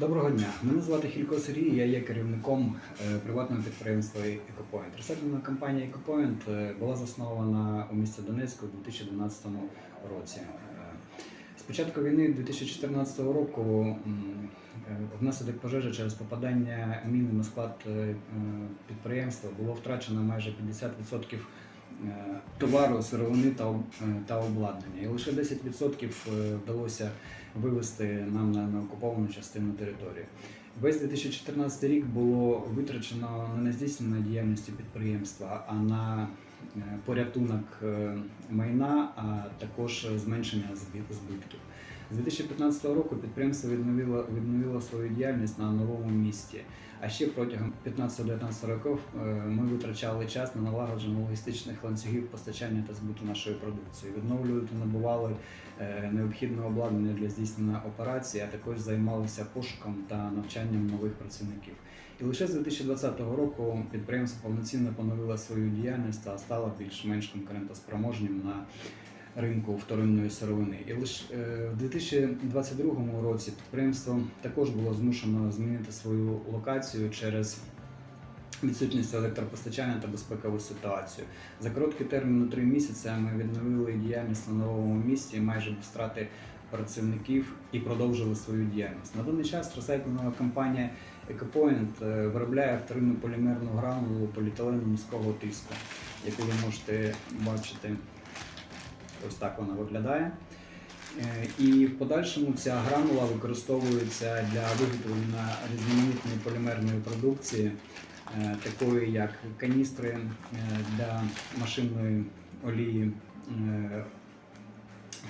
Доброго дня. Мене звати Хілько Сергій, я є керівником е, приватного підприємства EcoPoint. Ресервна компанія EcoPoint е, була заснована у місті Донецьку у 2012 році. Е, З початку війни 2014 року внаслідок пожежі через попадання міни на склад підприємства було втрачено майже 50% е, товару, сировини та е, та обладнання. І лише 10% е, вдалося вивести нам на, неокуповану частину території. Весь 2014 рік було витрачено не на здійснення діяльності підприємства, а на е, порятунок е, майна, а також зменшення збит- збитків. З 2015 року підприємство відновило, відновило свою діяльність на новому місці. А ще протягом 15-19 років е, ми витрачали час на налагодження логістичних ланцюгів постачання та збуту нашої продукції. Відновлювали та набували е, необхідне обладнання для здійснення операцій, а також займалися пошуком та навчанням нових працівників. І лише з 2020 року підприємство повноцінно поновило свою діяльність та стало більш-менш конкурентоспроможним на ринку вторинної сировини. І лише в 2022 році підприємство також було змушено змінити свою локацію через відсутність електропостачання та безпекову ситуацію. За короткий термін три місяці ми відновили діяльність на новому місці майже без втрати працівників і продовжили свою діяльність. На даний час ресайклингова компанія EcoPoint е, виробляє вторинну полімерну гранулу поліетилену низького тиску, яку ви можете бачити. Ось так вона виглядає. Е, І в подальшому ця гранула використовується для виготовлення різноманітної полімерної продукції, е, такої як каністри для машинної олії,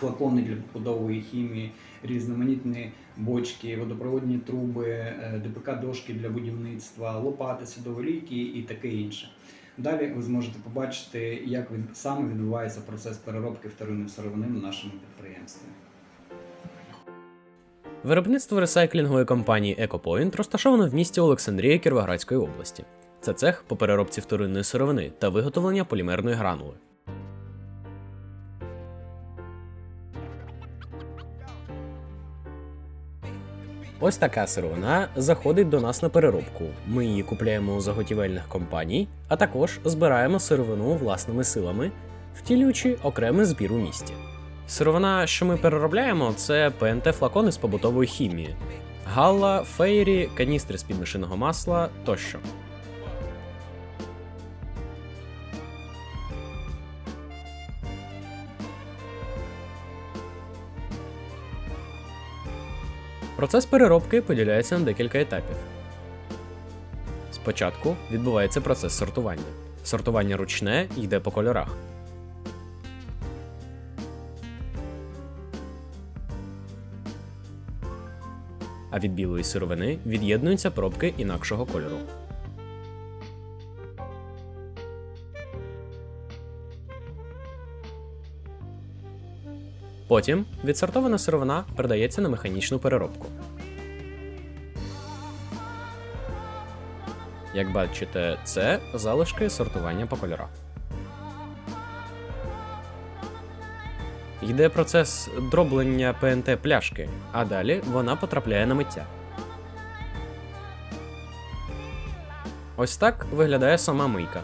флакони для побудової хімії, різноманітні бочки, водопроводні труби, е, ДПК-дошки для будівництва, лопати, садоволійки і таке інше. Далі ви зможете побачити, як він саме відбувається процес переробки вторинної сировини на нашому підприємстві. Виробництво ресайклінгової компанії EcoPoint розташовано в місті Олександрія Кіровоградської області. Це цех по переробці вторинної сировини та виготовлення полімерної гранули. Ось така сировина заходить до нас на переробку. Ми її купляємо у заготівельних компаній, а також збираємо сировину власними силами, втілюючи окремий збір у місті. Сировина, що ми переробляємо, це ПНТ флакони з побутової хімії, галла, фейрі, каністри з підмішеного масла тощо. Процес переробки поділяється на декілька етапів. Спочатку відбувається процес сортування. Сортування ручне йде по кольорах. а від білої сировини від'єднуються пробки інакшого кольору. Потім відсортована сировина передається на механічну переробку. Як бачите, це залишки сортування по кольорах. Йде процес дроблення ПНТ пляшки, а далі вона потрапляє на миття. Ось так виглядає сама мийка.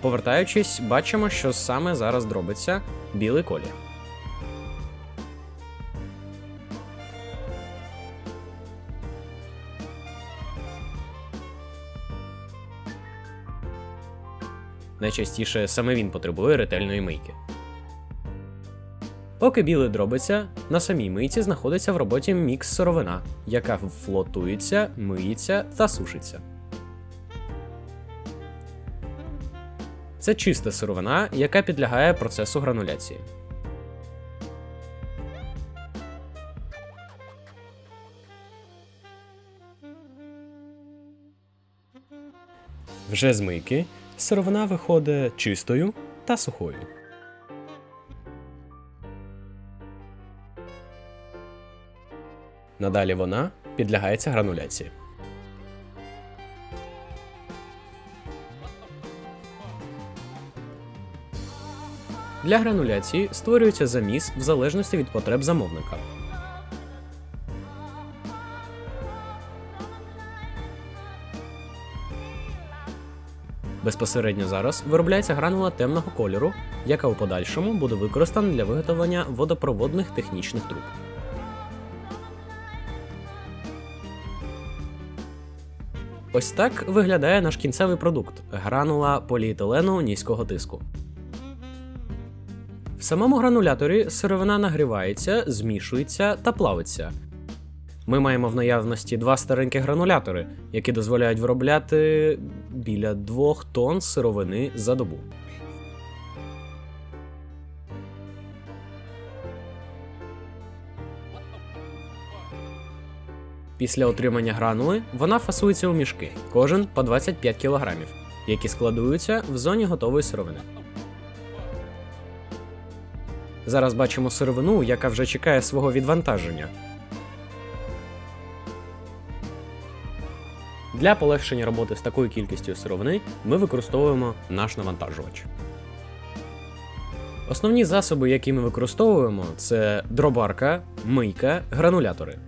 Повертаючись, бачимо, що саме зараз дробиться білий колір. Найчастіше саме він потребує ретельної мийки. Поки білий дробиться, на самій мийці знаходиться в роботі мікс сировина, яка флотується, миється та сушиться. Це чиста сировина, яка підлягає процесу грануляції. Вже з мийки сировина виходить чистою та сухою. Надалі вона підлягається грануляції. Для грануляції створюється заміс в залежності від потреб замовника. Безпосередньо зараз виробляється гранула темного кольору, яка у подальшому буде використана для виготовлення водопроводних технічних труб. Ось так виглядає наш кінцевий продукт гранула поліетилену низького тиску. В самому грануляторі сировина нагрівається, змішується та плавиться. Ми маємо в наявності два старенькі гранулятори, які дозволяють виробляти біля 2 тонн сировини за добу. Після отримання гранули вона фасується у мішки, кожен по 25 кг, які складуються в зоні готової сировини. Зараз бачимо сировину, яка вже чекає свого відвантаження. Для полегшення роботи з такою кількістю сировини ми використовуємо наш навантажувач. Основні засоби, які ми використовуємо, це дробарка, мийка, гранулятори.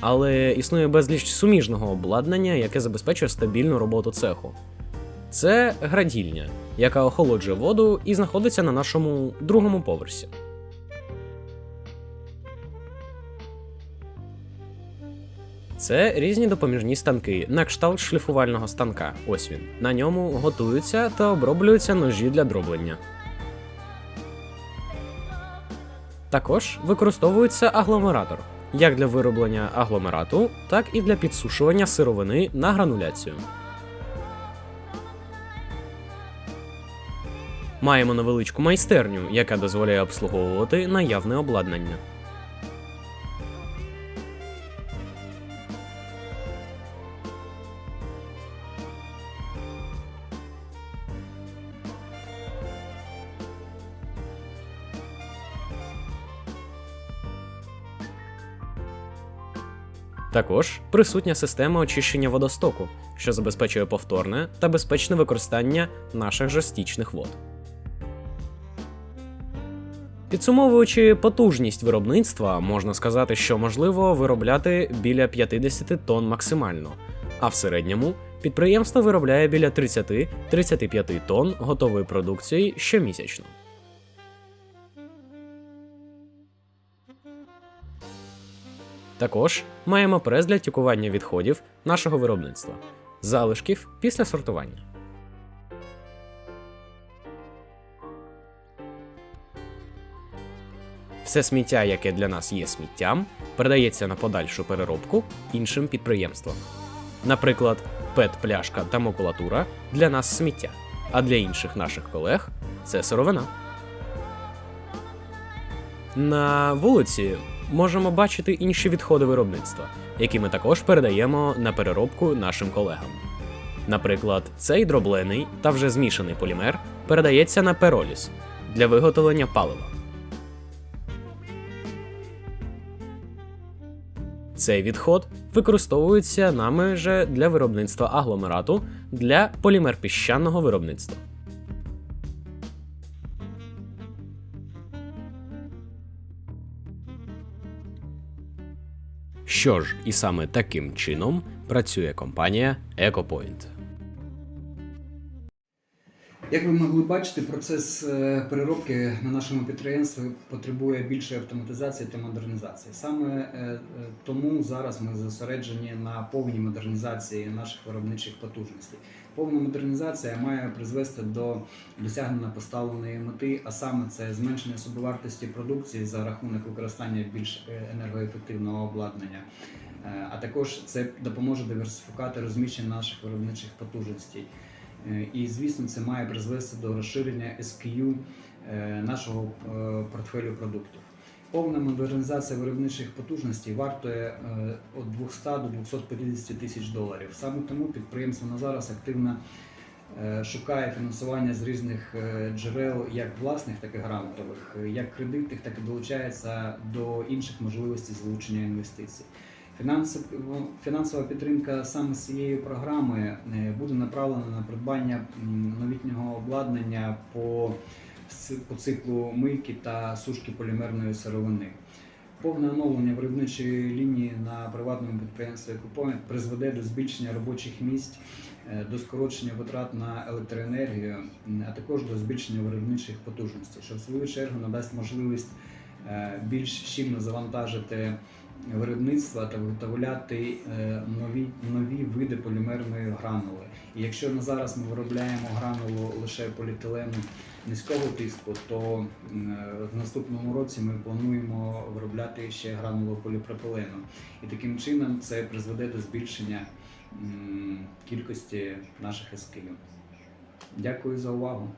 Але існує безліч суміжного обладнання, яке забезпечує стабільну роботу цеху. Це градільня, яка охолоджує воду і знаходиться на нашому другому поверсі. Це різні допоміжні станки на кшталт шліфувального станка. Ось він. На ньому готуються та оброблюються ножі для дроблення. Також використовується агломератор як для вироблення агломерату, так і для підсушування сировини на грануляцію. Маємо невеличку майстерню, яка дозволяє обслуговувати наявне обладнання. Також присутня система очищення водостоку, що забезпечує повторне та безпечне використання наших же вод. Підсумовуючи потужність виробництва, можна сказати, що можливо виробляти біля 50 тонн максимально, а в середньому підприємство виробляє біля 30-35 тонн готової продукції щомісячно. Також маємо прес для тюкування відходів нашого виробництва, залишків після сортування. Все сміття, яке для нас є сміттям, передається на подальшу переробку іншим підприємствам. Наприклад, пет-пляшка та макулатура для нас сміття, а для інших наших колег це сировина. На вулиці можемо бачити інші відходи виробництва, які ми також передаємо на переробку нашим колегам. Наприклад, цей дроблений та вже змішаний полімер передається на пероліз для виготовлення палива. Цей відход використовується нами же для виробництва агломерату для полімер-піщаного виробництва. Що ж, і саме таким чином працює компанія EcoPoint. Як ви могли бачити, процес е, переробки на нашому підприємстві потребує більшої автоматизації та модернізації. Саме е, е, тому зараз ми зосереджені на повній модернізації наших виробничих потужностей. Повна модернізація має призвести до досягнення поставленої мети, а саме це зменшення собівартості продукції за рахунок використання більш енергоефективного обладнання. А також це допоможе диверсифікувати розміщення наших виробничих потужностей. Е, І, звісно, це має призвести до розширення SKU е, нашого е, портфелю продуктів. Повна модернізація виробничих потужностей вартує від 200 до 250 тисяч доларів. Саме тому підприємство на зараз активно шукає фінансування з різних джерел, як власних, так і грантових, як кредитних, так і долучається до інших можливостей залучення інвестицій. Фінансова підтримка саме цієї програми е, буде направлена на придбання новітнього обладнання по по циклу мийки та сушки полімерної сировини. Повне оновлення виробничої лінії на приватному підприємстві «Екопоінт» призведе до збільшення робочих місць, е, до скорочення витрат на електроенергію, а також до збільшення виробничих потужностей, що в свою чергу надасть можливість е, більш щільно завантажити виробництва та виготовляти е, нові, нові види полімерної гранули. І якщо на зараз ми виробляємо гранулу лише поліетилену низького тиску, то е, в наступному році ми плануємо виробляти ще гранулу поліпропилену. І таким чином це призведе до збільшення кількості наших есківів. Дякую за увагу.